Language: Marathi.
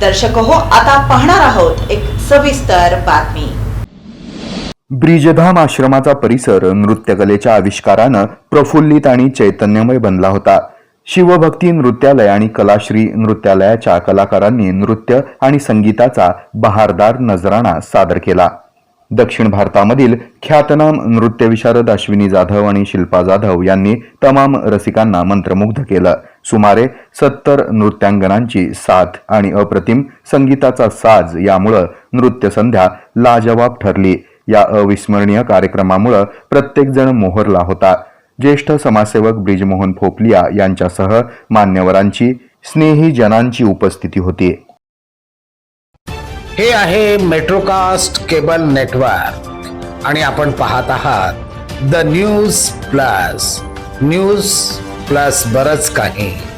दर्शक हो आता पाहणार आहोत एक सविस्तर बातमी. ब्रिजधाम आश्रमाचा परिसर नृत्यकलेच्या आविष्कारानं प्रफुल्लित आणि चैतन्यमय बनला होता. शिवभक्ती नृत्यालय आणि कलाश्री नृत्यालयाच्या कलाकारांनी नृत्य आणि संगीताचा बहारदार नजराणा सादर केला. दक्षिण भारतामधील ख्यातनाम नृत्यविशारद अश्विनी जाधव आणि शिल्पा जाधव यांनी तमाम रसिकांना मंत्रमुग्ध केलं. सुमारे सत्तर नृत्यांगनांची साथ आणि अप्रतिम संगीताचा साज यामुळं नृत्य संध्या लाजवाब ठरली. या अविस्मरणीय कार्यक्रमामुळं प्रत्येकजण मोहरला होता. ज्येष्ठ समाजसेवक ब्रिजमोहन फोपलिया यांच्यासह मान्यवरांची स्नेही जनांची उपस्थिती होती. हे आहे मेट्रोकास्ट केबल नेटवर्क आणि आपण पाहत आहात the news plus. News plus बरच काही.